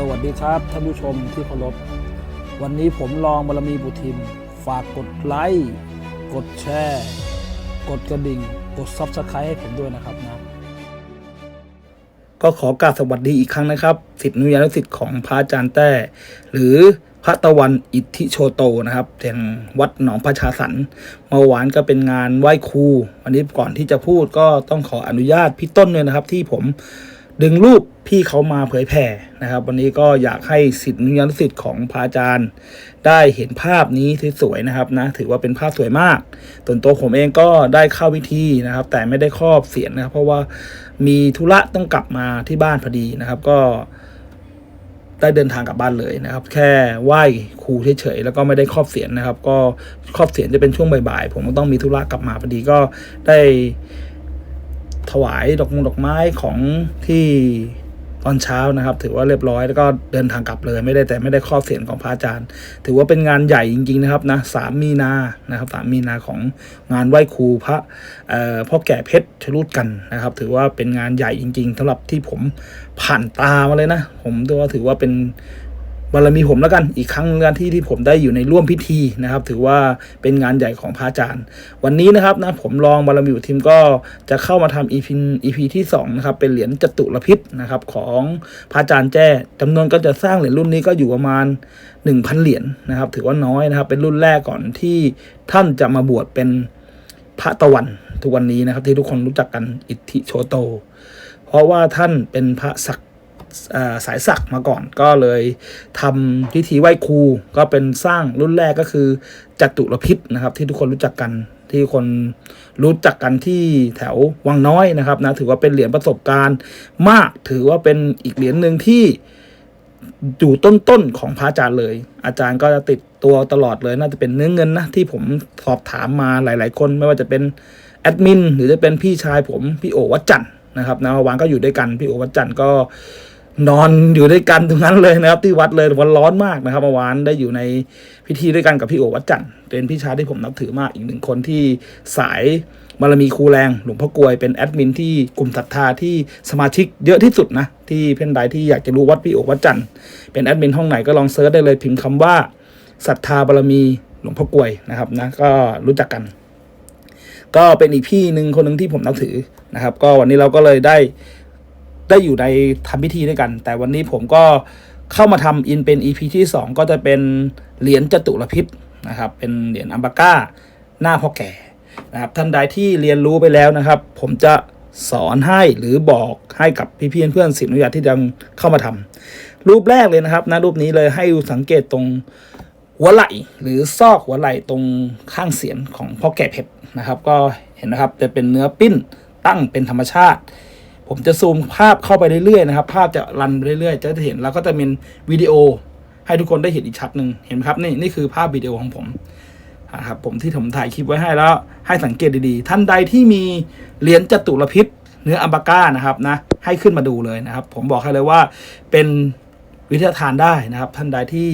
สวัสดีครับท่านผู้ชมที่เคารพ วันนี้ผมลองบารมีบุทิม ฝากกดไลค์ กดแชร์ กดกระดิ่ง กดซับสไครต์ให้ผมด้วยนะครับนะ ก็ขอกราบสวัสดีอีกครั้งนะครับสิทธินุยานุสิทธิ์ของพระอาจารย์แต้ หรือพระตะวันอิทธิโชโตนะครับแห่งวัดหนองประชาสรรค์เมื่อวานก็เป็นงานไหว้ครู วันนี้ก่อนที่จะพูดก็ต้องขออนุญาตพี่ต้นเลยนะครับที่ผม ดึงรูปพี่เขามาเผยแผ่นะครับ วันนี้ก็อยากให้สิทธินุยานุสิทธิ์ของพระอาจารย์ ได้เห็นภาพนี้สวยๆนะครับนะถือว่าเป็นภาพสวยมากส่วนตัวผมเองก็ได้เข้าวิธีนะครับ แต่ไม่ได้ครอบเสียงนะครับ เพราะว่ามีธุระต้องกลับมาที่บ้านพอดีนะครับ ก็ได้เดินทางกลับบ้านเลยนะครับ แค่ไหว้ครูเฉยๆแล้วก็ไม่ได้ครอบเสียนนะครับ ก็ครอบเสียนจะเป็นช่วงบ่ายๆผมก็ต้องมีธุระกลับมาพอดีก็ได้ ถวายดอกมงดอกไม้ของที่ตอนเช้านะครับ ถือว่าเรียบร้อยแล้วก็เดินทางกลับเลยไม่ได้แต่ไม่ได้ครอบเสียนของพระอาจารย์ ถือว่าเป็นงานใหญ่จริง ๆนะครับนะสามมีนานะครับสามมีนาของงานไหว้ครูพระเอ่อพ่อแก่เพชรชลุดกันนะครับ ถือว่าเป็นงานใหญ่จริง ๆสำหรับที่ผมผ่านตามาเลยนะ ผมถือว่าถือว่าเป็น บารมีผมแล้วกันอีกครั้งงกันที่ที่ผมได้อยู่ในร่วมพิธีนะครับ ถือว่าเป็นงานใหญ่ของพระอาจารย์ วันนี้นะครับนะผมลองบารมีอยู่ทีมก็จะเข้ามาทำ EP EP ที่2นะครับเป็นเหรียญจตุรพิษนะครับของพระอาจารย์แจ้จำนวนก็จะสร้างเหรียญรุ่นนี้ก็อยู่ประมาณ 1,000 เหรียญนะครับ ถือว่าน้อยนะครับ เป็นรุ่นแรกก่อนที่ท่านจะมาบวชเป็นพระตะวันทุกวันนี้นะครับ ที่ทุกคนรู้จักกันอิทธิโชโต เพราะว่าท่านเป็นพระศักดิ์ สายศักมาก่อน ก็เลยทำพิธีไหว้ครูก็เป็นสร้างรุ่นแรกก็คือจตุรพิษนะครับ ที่ทุกคนรู้จักกันที่คนรู้จักกันที่แถววังน้อยนะครับนะถือว่าเป็นเหรียญประสบการณ์มากถือว่าเป็นอีกเหรียญหนึ่งที่อยู่ต้นๆของพระอาจารย์เลย อาจารย์ก็จะติดตัวตลอดเลย น่าจะเป็นเนื้อเงินนะที่ผมสอบถามมาหลาย ๆ คนไม่ว่าจะเป็นแอดมินหรือจะเป็นพี่ชายผมพี่โอวัดจันทร์นะครับนะวานก็อยู่ด้วยกันพี่โอวัดจันทร์ก็ นอนอยู่ด้วยกันตรงนั้นเลยนะครับ ที่วัดเลยวันร้อนมากนะครับเมื่อวานได้อยู่ในพิธีด้วยกันกับพี่โอวัดจันทร์เป็นพี่ชายที่ผมนับถือมากอีกหนึ่งคนที่สายบารมีครูแรงหลวงพ่อกลวยเป็นแอดมินที่กลุ่มศรัทธาที่สมาชิกเยอะที่สุดนะ ที่เพื่อนใดที่อยากจะรู้วัดพี่โอวัดจันทร์เป็นแอดมินห้องไหนก็ลองเซิร์ชได้เลยพิมพ์คำว่าศรัทธาบารมีหลวงพ่อกลวยนะครับนะก็รู้จักกัน ก็เป็นอีกพี่หนึ่งคนหนึ่งที่ผมนับถือนะครับ ก็วันนี้เราก็เลยได้ ได้อยู่ในทำพิธีด้วยกัน แต่วันนี้ผมก็เข้ามาทำอินเป็น EP ที่ 2 ก็จะเป็นเหรียญจตุรพิษนะครับ เป็นเหรียญอัมบาก้า หน้าพ่อแก่นะครับท่านใดที่เรียนรู้ไปแล้วนะครับ ผมจะสอนให้หรือบอกให้กับพี่เพื่อนๆศิษย์อนุญาตที่จะเข้ามาทำรูปแรกเลยนะครับนะรูปนี้เลยให้ดูสังเกตตรงหัวไหล่หรือซอกหัวไหล่ตรงข้างเสียนของพ่อแก่เพชรนะครับ ก็เห็นนะครับจะเป็นเนื้อปิ้นตั้งเป็นธรรมชาติ ผมจะซูมภาพเข้าไปเรื่อยๆนะครับ ภาพจะรันไปเรื่อยๆ จะเห็นแล้วก็จะเป็นวิดีโอให้ทุกคนได้เห็นอีกชัดหนึ่งเห็นไหมครับนี่นี่คือภาพวิดีโอของผมนะครับผมที่ผมถ่ายคลิปไว้ให้แล้ว ให้สังเกตดีๆ ท่านใดที่มีเหรียญจตุรพิษเนื้ออัมบาก้านะครับนะให้ขึ้นมาดูเลยนะครับ ผมบอกให้เลยว่าเป็นวิทยาทานได้นะครับ ท่านใดที่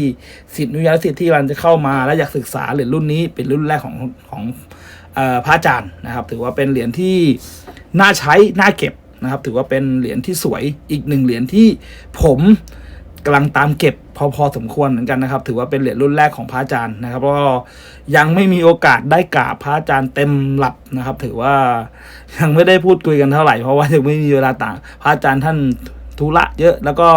สิทธิอนุญาตสิทธิ์ที่มันจะเข้ามาและอยากศึกษาเหรียญรุ่นนี้เป็นรุ่นแรกของของพระอาจารย์นะครับ ถือว่าเป็นเหรียญที่น่าใช้น่าเก็บ นะครับ ถือว่าเป็นเหรียญที่สวยอีกหนึ่งเหรียญที่ผมกำลังตามเก็บพอพอสมควรเหมือนกันนะครับ ถือว่าเป็นเหรียญรุ่นแรกของพระอาจารย์นะครับก็ยังไม่มีโอกาสได้กราบพระอาจารย์เต็มหลับนะครับ ถือว่ายังไม่ได้พูดคุยกันเท่าไหร่เพราะว่ายังไม่มีเวลาต่างพระอาจารย์ท่านธุระเยอะแล้วก็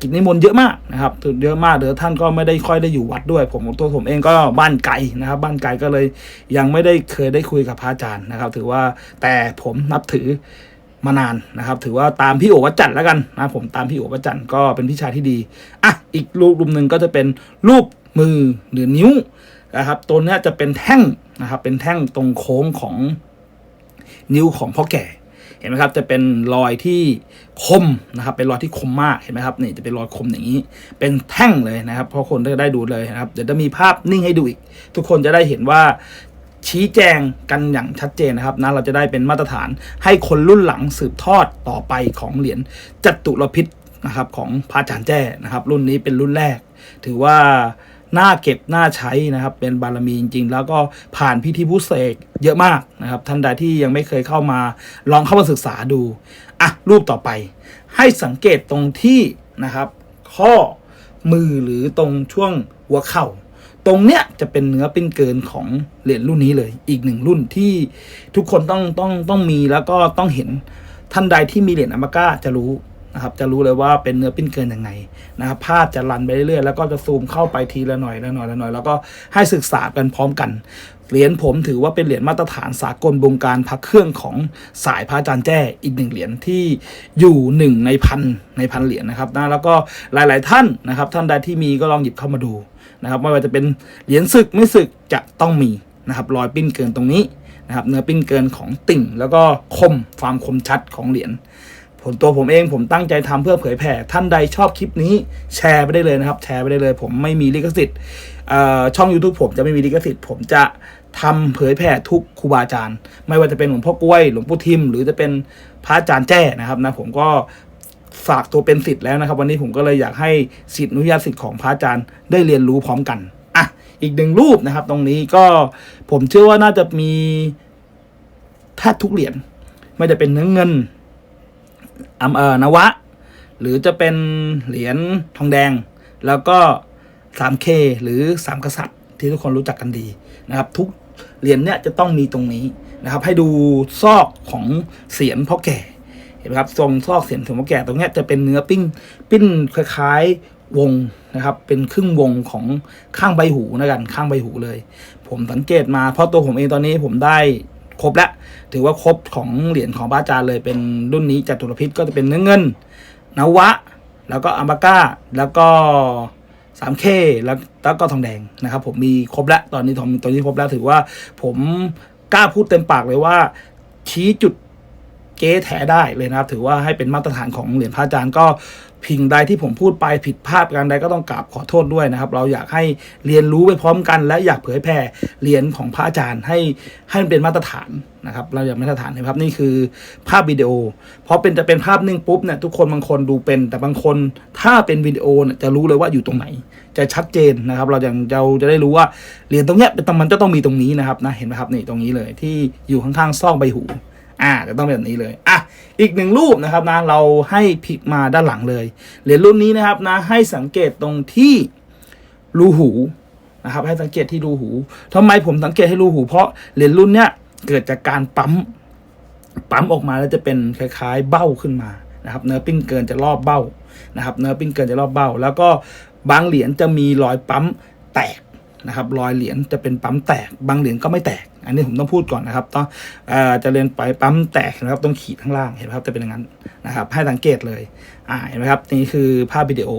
กิจนิมนต์เยอะมากนะครับเยอะมากเดี๋ยวท่านก็ไม่ได้ค่อยได้อยู่วัดด้วย ผมตัวผมเองก็บ้านไกลนะครับ บ้านไกลก็เลยยังไม่ได้เคยได้คุยกับพระอาจารย์นะครับ ถือว่าแต่ผมนับถือ มานานนะครับ ถือว่าตามพี่โอวัจจันต์แล้วกันนะผมตามพี่โอวัจจันต์ก็เป็นพี่ชายที่ดีอะอีกรูปรูปหนึ่งก็จะเป็นรูปมือหรือนิ้วนะครับตัวเนี้ยจะเป็นแท่งนะครับเป็นแท่งตรงโค้งของนิ้วของพ่อแก่เห็นไหมครับจะเป็นรอยที่คมนะครับ เป็นรอยที่คมมากเห็นไหมครับนี่จะเป็นรอยคมอย่างนี้ เป็นแท่งเลยนะครับเพราะคนจะได้ดูเลยนะครับเดี๋ยวจะมีภาพนิ่งให้ดูอีก ทุกคนจะได้เห็นว่า ชี้แจงกันอย่างชัดเจนนะครับนะเราจะได้เป็นมาตรฐานให้คนรุ่นหลังสืบทอดต่อไปของเหรียญจัตุรพิษนะครับของพระอาจารย์แจ้นะครับ รุ่นนี้เป็นรุ่นแรก ถือว่าน่าเก็บน่าใช้นะครับ เป็นบารมีจริง ๆ แล้วก็ผ่านพิธีพุเสกเยอะมากนะครับ ท่านใดที่ยังไม่เคยเข้ามาลองเข้ามาศึกษาดูอะรูปต่อไป ให้สังเกตตรงที่นะครับ ข้อมือหรือตรงช่วงหัวเข่า ตรงเนี้ยจะเป็นเนื้อปิ้นเกินของเหรียญรุ่นนี้เลย อีกหนึ่งรุ่นที่ทุกคนต้องต้องต้องมีแล้วก็ต้องเห็นท่านใดที่มีเหรียญอามาก้าจะรู้นะครับจะรู้เลยว่าเป็นเนื้อปิ้นเกินยังไงนะครับภาพจะรันไปเรื่อยๆแล้วก็จะซูมเข้าไปทีละหน่อยละหน่อยละหน่อย แล้วก็ให้ศึกษากันพร้อมกันเหรียญผมถือว่าเป็นเหรียญมาตรฐานสากลบงการพักเครื่องของสายพระอาจารย์แจ้อีกหนึ่งเหรียญที่อยู่หนึ่งในพันในพันเหรียญนะครับนะแล้วก็หลายๆท่านนะครับ ท่านใดที่มีก็ลองหยิบเข้ามาดู นะครับไม่ว่าจะเป็นเหรียญศึกไม่ศึกจะต้องมีนะครับรอยปิ้นเกินตรงนี้นะครับเนื้อปิ้นเกินของติ่ง แล้วก็คมความคมชัดของเหรียญผลตัวผมเองผมตั้งใจทำเพื่อเผยแผ่ท่านใดชอบคลิปนี้แชร์ไปได้เลยนะครับ แชร์ไปได้เลย ผมไม่มีลิขสิทธิ์ช่อง YouTube ผมจะไม่มีลิขสิทธิ์ ผมจะทำเผยแผ่ทุกครูบาอาจารย์ ไม่ว่าจะเป็นหลวงพ่อกล้วยหลวงปู่ทิม หรือจะเป็นพระอาจารย์แจ้นะครับนะผมก็ ฝากตัวเป็นสิทธิ์แล้วนะครับ วันนี้ผมก็เลยอยากให้สิทธิอนุญาตสิทธิ์ของพระอาจารย์ได้เรียนรู้พร้อมกันอะอีกหนึ่งรูปนะครับ ตรงนี้ก็ผมเชื่อว่าน่าจะมีแทบทุกเหรียญไม่ได้เป็นเนื้อเงินอำเออนวะ หรือจะเป็นเหรียญทองแดง แล้วก็ 3K หรือ 3 กษัตริย์ ที่ทุกคนรู้จักกันดีนะครับ ทุกเหรียญเนี่ยจะต้องมีตรงนี้นะครับ ให้ดูซอกของเสียนพ่อแก่ นไหมครับทรงซอกเสียนถึงพ่อแก่ตรงนี้จะเป็นเนื้อปิ้งปิ้นคล้ายๆวงนะครับ เป็นครึ่งวงของข้างใบหูนะกันข้างใบหูเลย ผมสังเกตมาเพราะตัวผมเองตอนนี้ผมได้ครบแล้วถือว่าครบของเหรียญของพระอาจารย์เลยเป็นรุ่นนี้จัตุรพิษก็จะเป็นเนื้อเงินนวะ แล้วก็อัมบาก้าแล้วก็ 3K แล้วแล้วก็ทองแดงนะครับ ผมมีครบแล้วตอนนี้ทองตอนนี้ครบแล้วถือว่าผมกล้าพูดเต็มปากเลยว่าชี้จุด เก๊แท้ได้เลยนะครับ ถือว่าให้เป็นมาตรฐานของเหรียญพระอาจารย์ก็พิงใดที่ผมพูดไปผิดพลาดการใดก็ต้องกราบขอโทษด้วยนะครับ เราอยากให้เรียนรู้ไปพร้อมกัน และอยากเผยแผ่เหรียญของพระอาจารย์ให้ให้มันเป็นมาตรฐานนะครับ เราอยากมาตรฐานนะครับนี่คือภาพวิดีโอ เพราะเป็นจะเป็นภาพนิ่งปุ๊บเนี่ยทุกคนบางคนดูเป็น แต่บางคนถ้าเป็นวิดีโอเนี่ยจะรู้เลยว่าอยู่ตรงไหน จะชัดเจนนะครับ เราจะเราจะได้รู้ว่าเหรียญตรงเนี้ยเป็นมันจะต้องมีตรงนี้นะครับนะเห็นไหมครับนี่ตรงนี้เลยที่อยู่ข้างๆซอกใบหู อ่าจะต้องเป็นแบบนี้เลยอะอีกหนึ่งรูปนะครับนะเราให้พลิกมาด้านหลังเลยเหรียญรุ่นนี้นะครับนะให้สังเกตตรงที่รูหูนะครับให้สังเกตที่รูหูทำไมผมสังเกตให้รูหู เพราะเหรียญรุ่นเนี้ยเกิดจากการปั๊มปั๊มออกมาแล้วจะเป็นคล้ายๆ เบ้าขึ้นมานะครับ เนื้อปิ้นเกินจะรอบเบ้านะครับ เนื้อปิ้นเกินจะรอบเบ้า แล้วก็บางเหรียญจะมีรอยปั๊มแตก นะครับรอยเหรียญจะเป็นปั๊มแตกบางเหรียญก็ไม่แตก อันนี้ผมต้องพูดก่อนนะครับต้องอจะเรียนไปปั๊มแตกนะครับต้องขีดข้างล่างเห็นไหมครับจะเป็นอย่างนั้นนะครับให้สังเกตเลยอ่าเห็นไหมครับนี่คือภาพวิดีโอ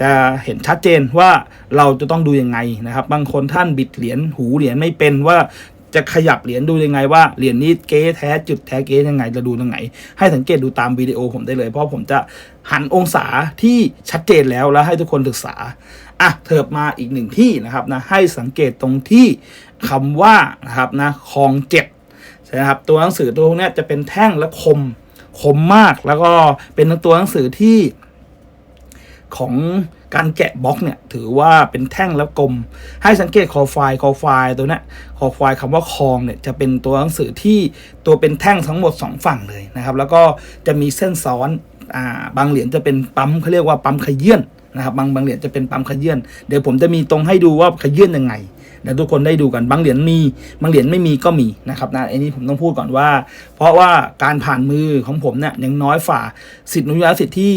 จะเห็นชัดเจนว่าเราจะต้องดูยังไงนะครับ บางคนท่านบิดเหรียญหูเหรียญไม่เป็นว่า จะขยับเหรียญดูยังไงว่าเหรียญนี้เก๊แท้จุดแท้เก๊ยังไงจะดูตรงไหน ให้สังเกตดูตามวิดีโอผมได้เลย เพราะผมจะหันองศาที่ชัดเจนแล้วแล้วให้ทุกคนศึกษาอะเถิบมาอีกหนึ่งที่นะครับนะให้สังเกตตรงที่คำว่านะครับนะคองเจ็ดใช่ครับตัวหนังสือตัวพวกนี้จะเป็นแท่งและคมคมมากแล้วก็เป็นตัวหนังสือที่ของ การแกะบล็อกเนี่ยถือว่าเป็นแท่งและกลม ให้สังเกตคอไฟล์คอไฟล์ตัวนี้คอไฟล์คำว่าคองเนี่ยจะเป็นตัวหนังสือที่ตัวเป็นแท่งทั้งหมด 2 ฝั่งเลยนะครับแล้วก็จะมีเส้นซ้อนอบางเหรียญจะเป็นปั๊มเขาเรียกว่าปั๊มขยื่นนะครับบางบางเหรียญจะเป็นปั๊มขยื่นเดี๋ยวผมจะมีตรงให้ดูว่าขยื่นยังไงเดี๋ยวทุกคนได้ดูกันบางเหรียญมีบางเหรียญไม่มีก็มีนะครับนะอันนี้ผมต้องพูดก่อนว่า เพราะว่าการผ่านมือของผมเนี่ยยังน้อยฝ่าสิทธิอนุญาตสิทธิที่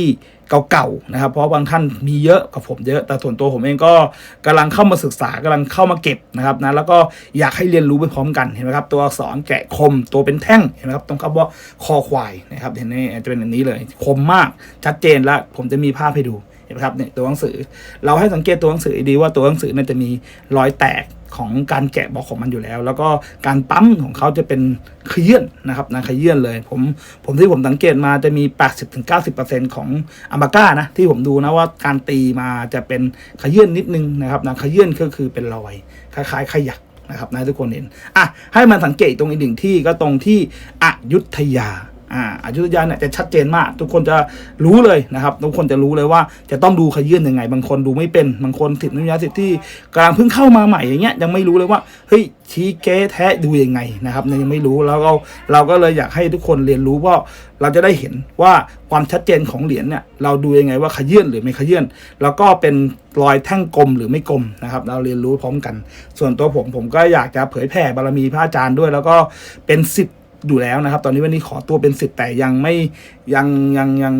เก่าๆนะครับ เพราะบางท่านมีเยอะกับผมเยอะแต่ส่วนตัวผมเองก็กำลังเข้ามาศึกษากำลังเข้ามาเก็บนะครับนะแล้วก็อยากให้เรียนรู้ไปพร้อมกันเห็นไหมครับ ตัวอักษรแกะคมตัวเป็นแท่งเห็นไหมครับตรงคำว่าคอควายนะครับเห็นไหมจะเป็นแบบนี้เลย คมมากชัดเจนและผมจะมีภาพให้ดู เห็นไหมครับเนี่ยตัวหนังสือ เราให้สังเกตตัวหนังสือดีว่าตัวหนังสือเนี่ยจะมีรอยแตกของการแกะบอกของมันอยู่แล้ว แล้วก็การปั๊มของเขาจะเป็นขยื่นนะครับนะขยื่นเลยผมผมที่ผมสังเกตมาจะมี 80-90%ของอัมบาก้านะที่ผมดูนะว่าการตีมาจะเป็นขยื่นนิดนึงนะครับนะขยื่นก็คือเป็นรอยคล้ายๆขยักนะครับนะทุกคนเห็นอะให้มันสังเกตตรงอีกหนึ่งที่ก็ตรงที่อยุธยา อ่าอยุธยาเนี่ยจะชัดเจนมาก ทุกคนจะรู้เลยนะครับ ทุกคนจะรู้เลยว่าจะต้องดูขยื่นยังไง บางคนดูไม่เป็นบางคนสิทธิอนุญาตสิทธิ์ที่กำลังเพิ่งเข้ามาใหม่อย่างเงี้ยยังไม่รู้เลยว่าเฮ้ยชี้เก๊แท้ดูยังไงนะครับยังไม่รู้แล้วเราเราก็เลยอยากให้ทุกคนเรียนรู้ว่าเราจะได้เห็นว่าความชัดเจนของเหรียญเนี่ยเราดูยังไงว่าขยื่นหรือไม่ขยื่นแล้วก็เป็นรอยแท่งกลมหรือไม่กลมนะครับ เราเรียนรู้พร้อมกัน ส่วนตัวผมผมก็อยากจะเผยแผ่บารมีพระอาจารย์ด้วย แล้วก็เป็นสิทธิ อยู่แล้วนะครับ ตอนนี้วันนี้ขอตัวเป็นสิทธิ์แต่ยังไม่ยังยังยัง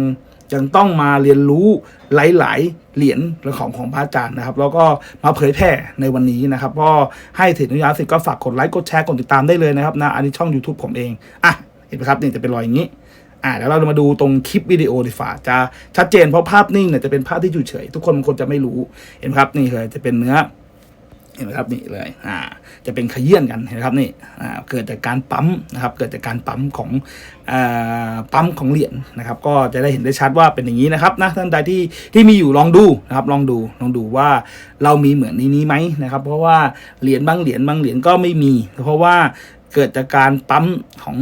ยังต้องมาเรียนรู้หลาย ๆ เหรียญของของพระอาจารย์นะครับ แล้วก็มาเผยแผ่ในวันนี้นะครับก็ให้ถิอนุญาตสิทธิ์ก็ฝากกดไลค์กดแชร์กดติดตามได้เลยนะครับนะอันนี้ช่อง YouTube ผมเองอะเห็นไหมครับนี่จะเป็นรอยอย่างนี้อ่าเดี๋ยวเราจะมาดูตรงคลิปวิดีโอดีฝ่าจะชัดเจนเพราะภาพนิ่งเนี่ยจะเป็นภาพที่อยู่เฉย ทุกคนบางคนจะไม่รู้เห็นไหมครับนี่เลยจะเป็นเนื้อ เห็นไหมครับนี่เลยอ่าจะเป็นขยื่นกันเห็นไหมครับนี่อ่าเกิดจากการปั๊มนะครับเกิดจากการปั๊มของอ่าปั๊มของเหรียญนะครับก็จะได้เห็นได้ชัดว่าเป็นอย่างนี้นะครับนะท่านใดที่ที่มีอยู่ลองดูนะครับลองดูลองดูว่าเรามีเหมือนในนี้ไหมนะครับ เพราะว่าเหรียญบางเหรียญบางเหรียญก็ไม่มี เพราะว่าเกิดจากการปั๊มของ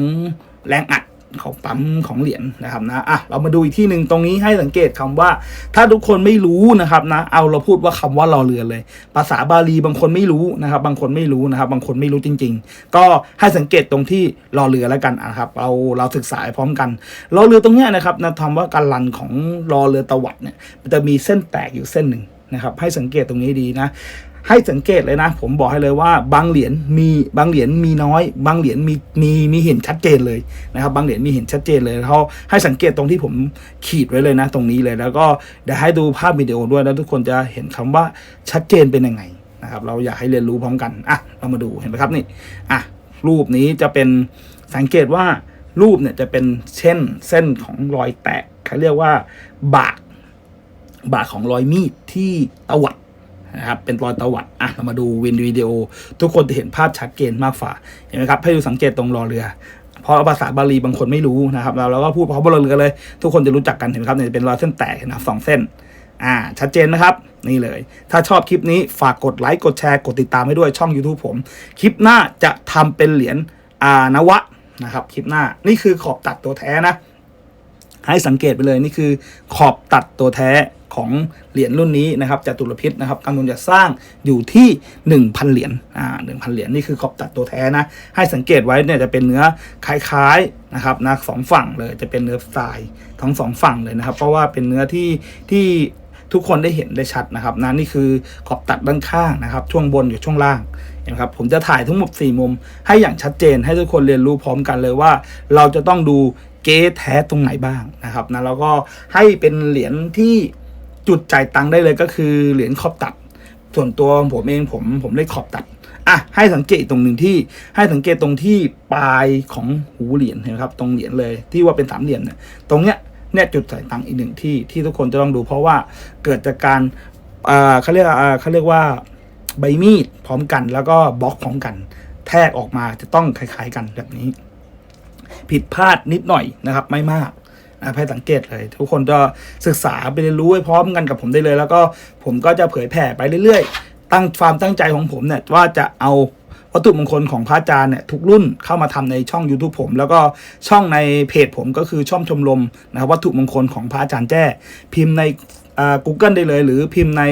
แรงอัด ของปั๊มของเหรียญนะครับนะอะเรามาดูอีกที่หนึ่งตรงนี้ให้สังเกตคำว่า ถ้าทุกคนไม่รู้นะครับนะเอาเราพูดว่าคำว่ารอเรือเลย ภาษาบาลีบางคนไม่รู้นะครับ บางคนไม่รู้นะครับ บางคนไม่รู้จริง ๆ ก็ให้สังเกตตรงที่รอเรือแล้วกันนะครับ เราเราศึกษาพร้อมกันรอเรือตรงนี้นะครับนะคำว่าการลันของรอเรือตะวัดเนี่ยมันจะมีเส้นแตกอยู่เส้นหนึ่งนะครับ ให้สังเกตตรงนี้ดีนะ ให้สังเกตเลยนะ ผมบอกให้เลยว่า บางเหรียญมีบางเหรียญมีน้อย บางเหรียญมีมีมีเห็นชัดเจนเลยนะครับ บางเหรียญมีเห็นชัดเจนเลยเขาให้สังเกตตรงที่ผมขีดไว้เลยนะ ตรงนี้เลยแล้วก็เดี๋ยวให้ดูภาพวิดีโอด้วยแล้วทุกคนจะเห็นคำว่าชัดเจนเป็นยังไงนะครับ เราอยากให้เรียนรู้พร้อมกันอะเรามาดูเห็นไหมครับนี่อะรูปนี้จะเป็นสังเกตว่ารูปเนี่ยจะเป็นเช่นเส้นของรอยแตกเขาเรียกว่าบากบาดของรอยมีดที่ตวัด นะครับเป็นรอยตวัดอะเรามาดูวินวิดีโอ ทุกคนจะเห็นภาพชัดเจนมากฝ่าเห็นไหมครับให้ดูสังเกตตรงรอเรือเพราะภาษาบาลีบางคนไม่รู้นะครับเราเราก็พูดเพราะรอเรือเลย ทุกคนจะรู้จักกันเห็นไหมครับเนี่ยเป็นรอยเส้นแตกนะสองเส้น อ่า ชัดเจนนะครับ นี่เลย ถ้าชอบคลิปนี้ฝากกดไลค์กดแชร์กดติดตามให้ด้วยช่อง YouTube ผม คลิปหน้าจะทำเป็นเหรียญอานวะนะครับ คลิปหน้านี่คือขอบตัดตัวแท้นะ ให้สังเกตไปเลยนี่คือขอบตัดตัวแท้ ของเหรียญรุ่นนี้นะครับจตุรพิษนะครับกำลังจะสร้างอยู่ที่ 1,000 เหรียญอ่าหนึ่งพันเหรียญนี่คือขอบตัดตัวแท้นะให้สังเกตไว้เนี่ยจะเป็นเนื้อคล้ายๆนะครับนะสองฝั่งเลยจะเป็นเนื้อทรายทั้งสองฝั่งเลยนะครับเพราะว่าเป็นเนื้อที่ที่ทุกคนได้เห็นได้ชัดนะครับนะนี่คือขอบตัดด้านข้างนะครับ ช่วงบนกับช่วงล่างนะครับผมจะถ่ายทั้งหมด4มุมให้อย่างชัดเจนให้ทุกคนเรียนรู้พร้อมกันเลยว่า เราจะต้องดูเก๊แท้ตรงไหนบ้างนะครับนะแล้วก็ให้เป็นเหรียญที่ จุดจ่ายตังค์ได้เลยก็คือเหรียญขอบตัด ส่วนตัวผมเองผมผมได้ขอบตัดอะให้สังเกตตรงหนึ่งที่ให้สังเกตตรงที่ปลายของหูเหรียญเห็นะครับ ตรงเหรียญเลยที่ว่าเป็นสามเหลี่ยมเนี่ยตรงเนี้ยเนี่ยจุดจ่ายตังค์อีกหนึ่งที่ที่ทุกคนจะต้องดูเพราะว่าเกิดจากการอ่าเขาเรียกอ่าเขาเรียกว่าใบมีดพร้อมกันแล้วก็บล็อกพร้อมกัน แทกออกมาจะต้องคล้าย ๆ กันแบบนี้ ผิดพลาดนิดหน่อยนะครับ ไม่มาก นะให้สังเกตเลย ทุกคนจะศึกษาไปเรียนรู้ไปพร้อมกันกับผมได้เลย แล้วก็ผมก็จะเผยแผ่ไปเรื่อยๆ ตั้งความตั้งใจของผมเนี่ยว่าจะเอาวัตถุมงคลของพระอาจารย์เนี่ยทุกรุ่นเข้ามาทำในช่อง YouTube ผม แล้วก็ช่องในเพจผมก็คือช่องชมรมนะครับวัตถุมงคลของพระอาจารย์แจ้ พิมพ์ในอ่า Google ได้เลย หรือพิมพ์ใน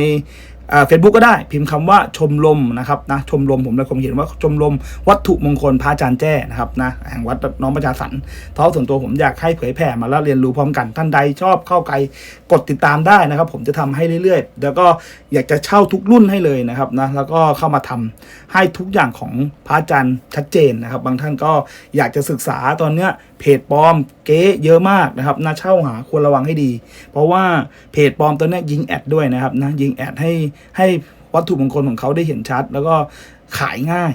เฟซบุ๊กก็ได้พิมพ์คำว่าชมรมนะครับนะชมรมผมเลยผมเห็นว่าชมรมวัตถุมงคลพระอาจารย์แจ้นะครับนะแห่งวัดน้องประชาสรรค์เพราะส่วนตัวผมอยากให้เผยแผ่มาแล้วเรียนรู้พร้อมกันท่านใดชอบเข้าไกลกดติดตามได้นะครับ ผมจะทำให้เรื่อยๆ แล้วก็อยากจะเช่าทุกรุ่นให้เลยนะครับนะแล้วก็เข้ามาทำให้ทุกอย่างของพระอาจารย์ชัดเจนนะครับ บางท่านก็อยากจะศึกษาตอนเนี้ย เพจปลอมเก๊เยอะมากนะครับน่าเช่าหาควรระวังให้ดี เพราะว่าเพจปลอมตัวนี้ยยิงแอดด้วยนะครับนะยิงแอดให้ให้วัตถุมงคลของเขาได้เห็นชัด แล้วก็ขายง่าย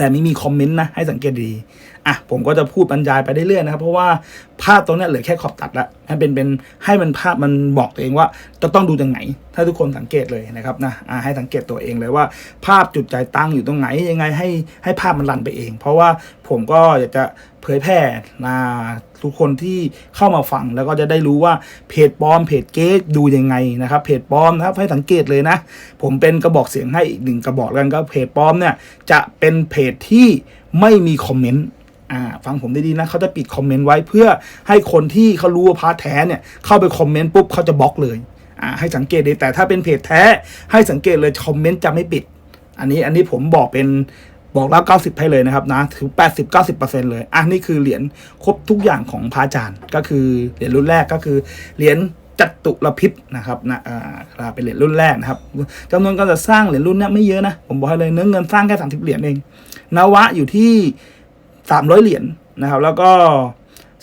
แต่ไม่มีคอมเมนต์นะให้สังเกตดีอะผมก็จะพูดบรรยายไปเรื่อยๆนะครับ เพราะว่าภาพตรงนี้เหลือแค่ขอบตัดละให้เป็นเป็นให้มันภาพมันบอกตัวเองว่าจะต้องดูตรงไหน ถ้าทุกคนสังเกตเลยนะครับนะอะให้สังเกตตัวเองเลยว่า ภาพจุดใจตั้งอยู่ตรงไหนยังไงให้ให้ภาพมันรันไปเอง เพราะว่าผมก็อยากจะเผยแผ่นะ ทุกคนที่เข้ามาฟังแล้วก็จะได้รู้ว่าเพจปลอมเพจเก๊ดูยังไงนะครับเพจปลอมนะครับให้สังเกตเลยนะ ผมเป็นกระบอกเสียงให้อีกหนึ่งกระบอกกันก็เพจปลอมเนี่ยจะเป็นเพจที่ไม่มีคอมเมนต์อ่าฟังผมดีๆนะเขาจะปิดคอมเมนต์ไว้เพื่อให้คนที่เขารู้ว่าพระแท้เนี่ยเข้าไปคอมเมนต์ปุ๊บเขาจะบล็อกเลยอ่าให้สังเกตดีแต่ถ้าเป็นเพจแท้ให้สังเกตเลยคอมเมนต์จะไม่ปิด อันนี้อันนี้ผมบอกเป็น บอกแล้ว90ให้เลยนะครับนะถึง80 90เลยอะนี่คือเหรียญครบทุกอย่างของพระอาจารย์ ก็คือเหรียญรุ่นแรกก็คือเหรียญจัตุรพิษนะครับนะอ่าเป็นเหรียญรุ่นแรกนะครับจำนวนการจัดสร้างเหรียญรุ่นนี้ไม่เยอะนะผมบอกให้เลยเนื้อเงินสร้างแค่30เหรียญเองนวะอยู่ที่300เหรียญนะครับ แล้วก็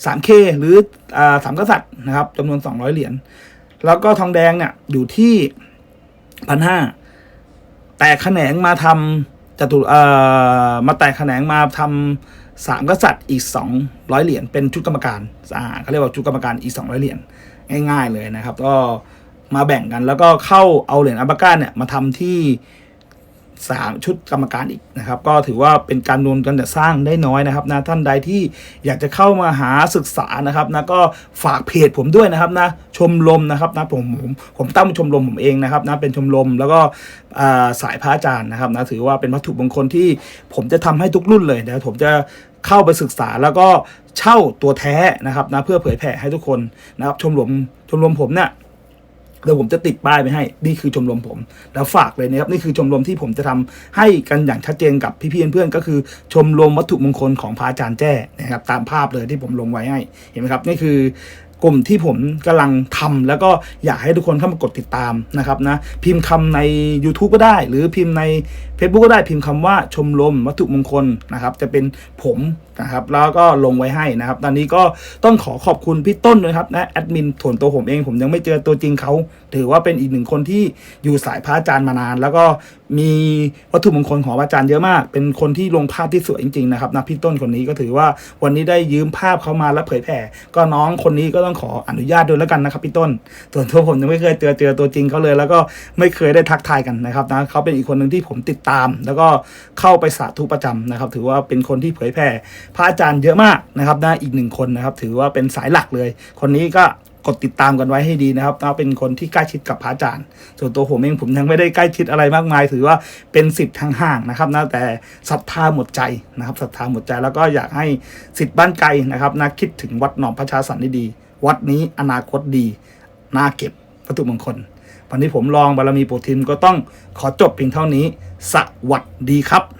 3K หรืออ่าสามกษัตริย์นะครับจำนวน 200 เหรียญแล้วก็ทองแดงเนี่ยอยู่ที่พันห้าแตกแขนงมาทำ จตุเอ่อมาแตกแขนงมาทำสามกษัตริย์อีกสองร้อยเหรียญเป็นชุดกรรมการอ่าเขาเรียกว่าชุดกรรมการอีกสองร้อยเหรียญง่าย ๆ เลยนะครับ ก็มาแบ่งกันแล้วก็เข้าเอาเหรียญอัลบาก้าเนี่ยมาทำที่ สามชุดกรรมการอีกนะครับ ก็ถือว่าเป็นการนวลกันแต่สร้างได้น้อยนะครับนะท่านใดที่อยากจะเข้ามาหาศึกษานะครับนะก็ฝากเพจผมด้วยนะครับนะชมรมนะครับนะผมผมผมตั้งชมรมผมเองนะครับนะเป็นชมรมแล้วก็สายพระอาจารย์นะครับนะถือว่าเป็นวัตถุมงคลที่ผมจะทำให้ทุกรุ่นเลยนะผมจะเข้าไปศึกษาแล้วก็เช่าตัวแท้นะครับนะเพื่อเผยแผ่ให้ทุกคนนะครับชมรมชมรมผมเนี่ย เดี๋ยวผมจะติดป้ายไปให้ นี่คือชมรมผม แล้วฝากเลยนะครับ นี่คือชมรมที่ผมจะทำให้กันอย่างชัดเจนกับพี่ๆเพื่อนๆก็คือชมรมวัตถุมงคลของพระอาจารย์แจ้นะครับ ตามภาพเลยที่ผมลงไว้ให้ เห็นไหมครับ นี่คือ กลุ่มที่ผมกำลังทำแล้วก็อยากให้ทุกคนเข้ามากดติดตามนะครับนะพิมพ์คำใน YouTube ก็ได้ หรือพิมพ์ใน Facebook ก็ได้พิมพ์คำว่าชมรมวัตถุมงคลนะครับ จะเป็นผมนะครับแล้วก็ลงไว้ให้นะครับ ตอนนี้ก็ต้องขอขอบคุณพี่ต้นด้วยครับนะแอดมินส่วนตัวผมเองผมยังไม่เจอตัวจริงเขา ถือว่าเป็นอีกหนึ่งคนที่อยู่สายพระอาจารย์มานาน แล้วก็ มีวัตถุมงคลของอาจารย์เยอะมาก เป็นคนที่ลงภาพที่สวยจริงๆนะครับนะพี่ต้นคนนี้ก็ถือว่าวันนี้ได้ยืมภาพเขามาแล้วเผยแผ่ ก็น้องคนนี้ก็ต้องขออนุญาตด้วยแล้วกันนะครับพี่ต้น ส่วนตัวผมยังไม่เคยเจอเจอตัวจริงเขาเลย แล้วก็ไม่เคยได้ทักทายกันนะครับนะเขาเป็นอีกคนหนึ่งที่ผมติดตาม แล้วก็เข้าไปสาธุประจำนะครับ ถือว่าเป็นคนที่เผยแผ่พระอาจารย์เยอะมากนะครับนะอีกหนึ่งคนนะครับ ถือว่าเป็นสายหลักเลย คนนี้ก็กดติดตามกันไว้ให้ดีนะครับนะเป็นคนที่ใกล้ชิดกับพระอาจารย์ ส่วนตัวผมเองผมยังไม่ได้ใกล้ชิดอะไรมากมาย ถือว่าเป็นสิทธิ์ทางห่างนะครับนะแต่ศรัทธาหมดใจนะครับศรัทธาหมดใจแล้วก็อยากให้สิทธิ์บ้านไกลนะครับนะคิดถึงวัดหนองพระชาสันด้ดีวัดนี้อนาคตดีน่าเก็บวัตถุมงคลวันนี้ผมลองบารมีโปรทิมก็ต้องขอจบเพียงเท่านี้ สวัสดีครับ